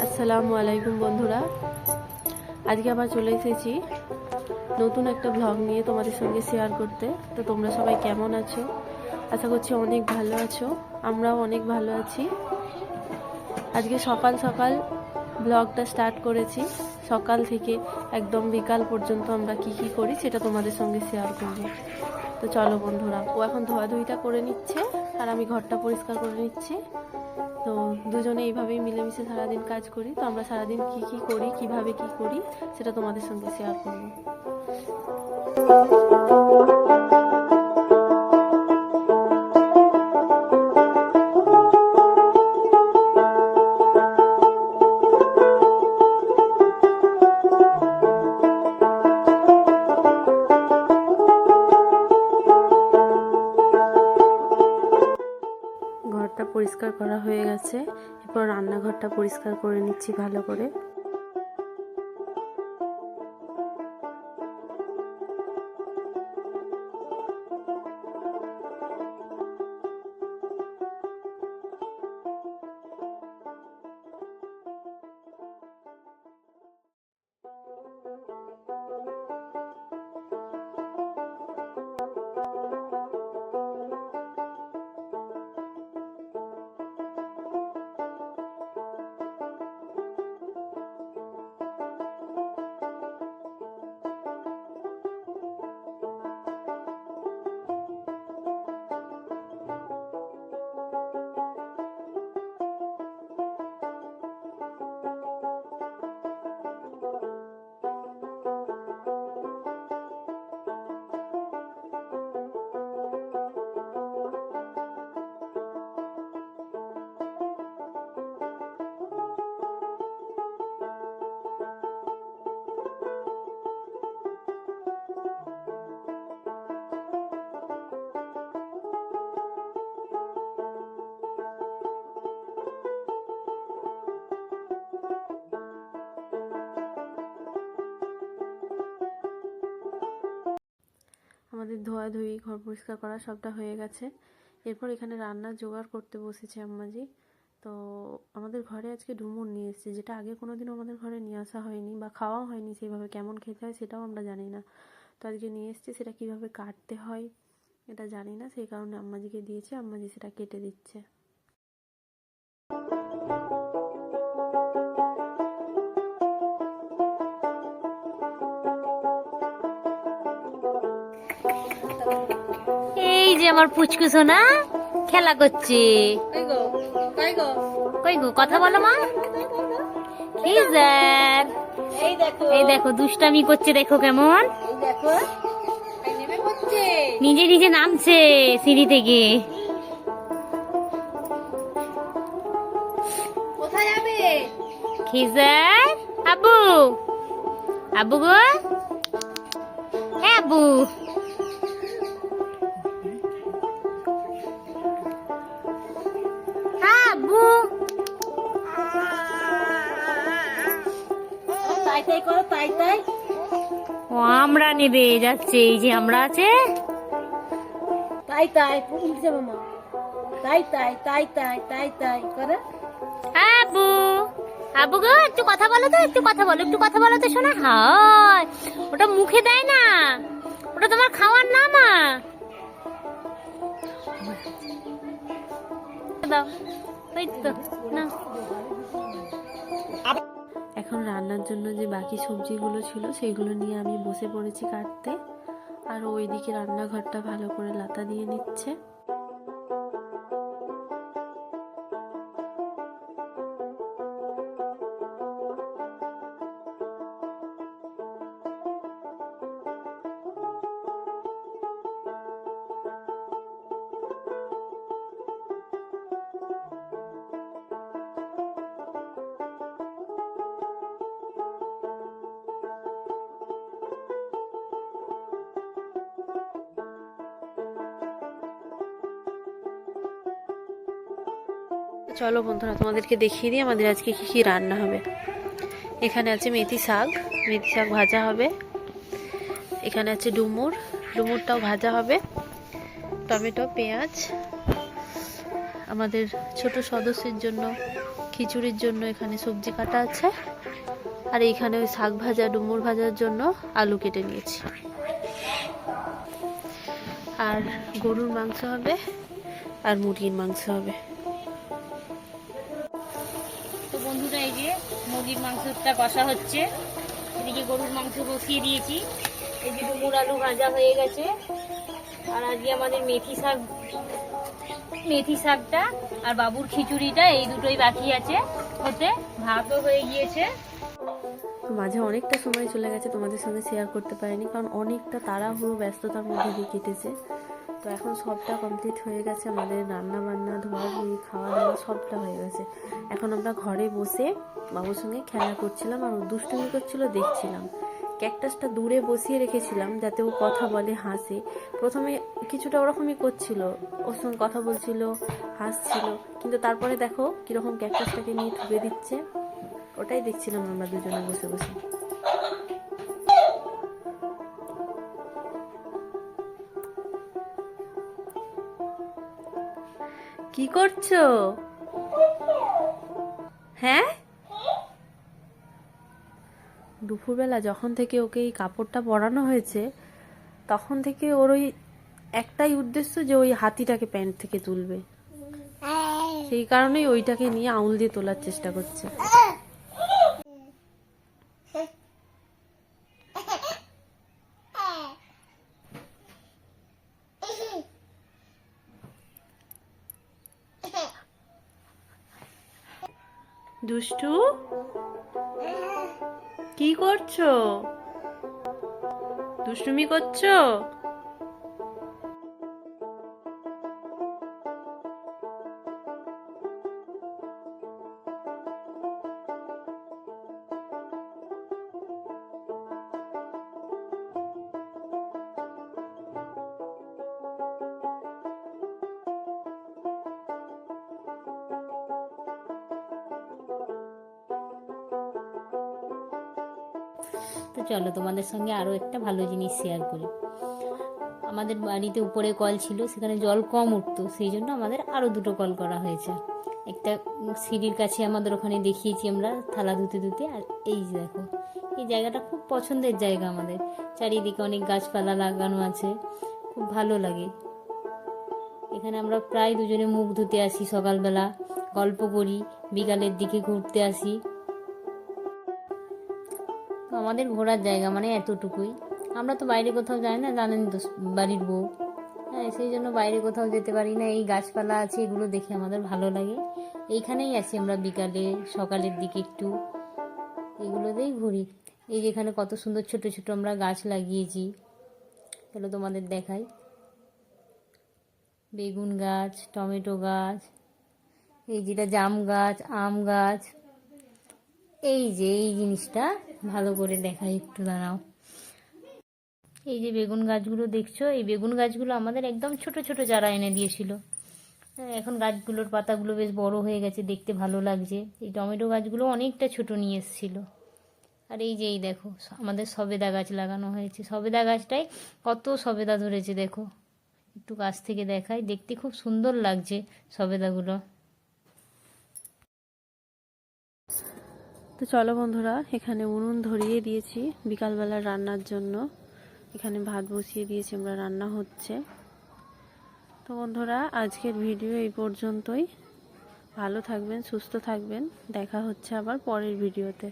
আসসালামু আলাইকুম বন্ধুরা। আজকে আবার চলে এসেছি নতুন একটা ব্লগ নিয়ে তোমাদের সঙ্গে শেয়ার করতে। তো তোমরা সবাই কেমন আছো? আশা করছি অনেক ভালো আছো। আমরাও অনেক ভালো আছি। আজকে সকাল সকাল ব্লগটা স্টার্ট করেছি। সকাল থেকে একদম বিকাল পর্যন্ত আমরা কি কি করি সেটা তোমাদের সঙ্গে শেয়ার করব। তো চলো বন্ধুরা, ও এখন ধোয়াধুয়িটা করে নিচ্ছে আর আমি ঘরটা পরিষ্কার করে নিচ্ছি। তো দুজনে এইভাবেই মিলেমিশে সারাদিন কাজ করি। তো আমরা সারাদিন কি কি করি, কীভাবে কি করি, সেটা তোমাদের সঙ্গে শেয়ার করব। পরিষ্কার করা হয়ে গেছে। এরপর রান্নাঘরটা পরিষ্কার করে নিচ্ছি ভালো করে। ধোয়াধুয়ি, ঘর পরিষ্কার করা সবটা হয়ে গেছে। এরপর এখানে রান্না জোগাড় করতে বসেছে আম্মাজি। তো আমাদের ঘরে আজকে ডুমুর নিয়ে এসেছে, যেটা আগে কোনো দিনও আমাদের ঘরে নিয়ে আসা হয়নি বা খাওয়া হয়নি সেইভাবে কেমন খেতে হয় সেটাও আমরা জানি না। তো আজকে নিয়ে এসেছি সেটা কীভাবে কাটতে হয় এটা জানি না, সেই কারণে আম্মাজিকে দিয়েছে, আম্মাজি সেটা কেটে দিচ্ছে। যে আমার পুচকু সোনা খেলা করছে। কই গো? কথা বলো মা। কি এই দেখো। দুষ্টামি করছে দেখো কেমন। নিজে নিজে নামছে সিঁড়ি থেকে। খিজার আবু আবু গো? হ্যাঁ আবু তাই করো তাই তাই। ও আমরা নেবে যাচ্ছে এই যে আমরা আছে। তাই তাই উঠে যাব মা। তাই তাই তাই তাই তাই তাই করে। আবু আবু গো একটু কথা বলো তো একটু কথা বলো একটু কথা বলো তো শোনা হয়। ওটা মুখে দেয় না। ওটা তোমার খাওয়ার না মা দাও। ওই তো না। এখন রান্নার জন্য যে বাকি সবজিগুলো ছিল সেইগুলো নিয়ে আমি বসে পড়েছি কাটতে। আর ওইদিকে রান্নাঘরটা ভালো করে লাতা দিয়ে নিচ্ছে। চলো বন্ধুরা, তোমাদেরকে দেখিয়ে দিই আমাদের আজকে কী কী রান্না হবে। এখানে আছে মেথি শাক মেথি শাক ভাজা হবে। এখানে আছে ডুমুর, ডুমুরটাও ভাজা হবে। টমেটো, পেঁয়াজ। আমাদের ছোট সদস্যের জন্য, খিচুড়ির জন্য এখানে সবজি কাটা আছে। আর এইখানে ওই শাক ভাজা, ডুমুর ভাজার জন্য আলু কেটে নিয়েছি। আর গরুর মাংস হবে, আর মুরগির মাংস হবে। বন্ধুরা, এই যে মুরগির মাংসটা কষা হচ্ছে। এদিকে গরুর মাংস বসিয়ে দিয়েছি। এই যে ডুমুর আলু ভাজা হয়ে গেছে। আর আজকে আমাদের মেথি শাক, মেথি শাকটা আর বাবুর খিচুড়িটা, এই দুটোই বাকি আছে। হতে ভাতও হয়ে গিয়েছে। মাঝে অনেকটা সময় চলে গেছে তোমাদের সঙ্গে শেয়ার করতে পারিনি, কারণ অনেকটা তাড়াহুড়ো, ব্যস্ততার মধ্যে দিয়ে কেটেছে। তো এখন সবটা কমপ্লিট হয়ে গেছে। আমাদের রান্না বান্না ধোয়াধুয়ি খাওয়া দাওয়া সবটা হয়ে গেছে। এখন আমরা ঘরে বসে বাবুর সঙ্গে খেলা করছিলাম আর দুষ্টুমি করছিল, দেখছিলাম। ক্যাকটাসটা দূরে বসিয়ে রেখেছিলাম যাতে ও কথা বলে, হাসে। প্রথমে কিছুটা ওরকমই করছিল। ওর সঙ্গে কথা বলছিল, হাসছিল। কিন্তু তারপরে দেখো কীরকম ক্যাকটাসটাকে নিয়ে ঠুকে দিচ্ছে। ওটাই দেখছিলাম আমরা দুজনে বসে বসে। কি করছ? হ্যাঁ? দুপুরবেলা যখন থেকে ওকে এই কাপড়টা পরানো হয়েছে, তখন থেকে ওর ওই একটাই উদ্দেশ্য যে ওই হাতিটাকে প্যান্ট থেকে তুলবে। সেই কারণেই ওইটাকে নিয়ে আউল দিয়ে তোলার চেষ্টা করছে। দুষ্টু? কি করছ? দুষ্টুমি করছ? তো চলো তোমাদের সঙ্গে আরও একটা ভালো জিনিস শেয়ার করি। আমাদের বাড়িতে উপরে কল ছিল, সেখানে জল কম উঠতো, সেই জন্য আমাদের আরও দুটো কল করা হয়েছে। একটা সিঁড়ির কাছে আমাদের ওখানে দেখিয়েছি আমরা, থালা ধুতে ধুতে, আর এই যে দেখো, এই জায়গাটা খুব পছন্দের জায়গা আমাদের। চারিদিকে অনেক গাছপালা লাগানো আছে, খুব ভালো লাগে। এখানে আমরা প্রায় দুজনে মুখ ধুতে আসি সকালবেলা, গল্প করি, বিকালের দিকে ঘুরতে আসি। আমাদের ঘোরার জায়গা মানে এতটুকুই। আমরা তো বাইরে কোথাও যাই না, জানেন তো, বাড়ির বউ। হ্যাঁ সেই জন্য বাইরে কোথাও যেতে পারি না। এই গাছপালা আছে, এগুলো দেখে আমাদের ভালো লাগে। এইখানেই আছি আমরা বিকালে, সকালের দিকে একটু। এগুলোতেই ঘুরি। এই যেখানে কত সুন্দর ছোট ছোট আমরা গাছ লাগিয়েছি। চলো তোমাদের দেখাই। বেগুন গাছ, টমেটো গাছ, এই যেটা জাম গাছ, আম গাছ। এই যে, এই জিনিসটা ভালো করে দেখাই একটু দাঁড়াও। এই যে বেগুন গাছগুলো দেখছ এই বেগুন গাছগুলো আমাদের একদম ছোট ছোট চারা এনে দিয়েছিল। হ্যাঁ, এখন গাছগুলোর পাতাগুলো বেশ বড় হয়ে গেছে দেখতে ভালো লাগছে। এই টমেটো গাছগুলো অনেকটা ছোট নিয়ে এসেছিল। আর এই যে এই দেখো আমাদের সবেদা গাছ লাগানো হয়েছে। সবেদা গাছটাই কত সবেদা ধরেছে দেখো। একটু গাছ থেকে দেখাই দেখতে খুব সুন্দর লাগছে সবেদাগুলো। তো চলো বন্ধুরা, এখানে উনুন ধরিয়ে দিয়েছি বিকালবেলা রান্নার জন্য। এখানে ভাত বসিয়ে দিয়েছি, আমরা রান্না হচ্ছে। তো বন্ধুরা, আজকের ভিডিও এই পর্যন্তই। ভালো থাকবেন, সুস্থ থাকবেন। দেখা হচ্ছে আবার পরের ভিডিওতে।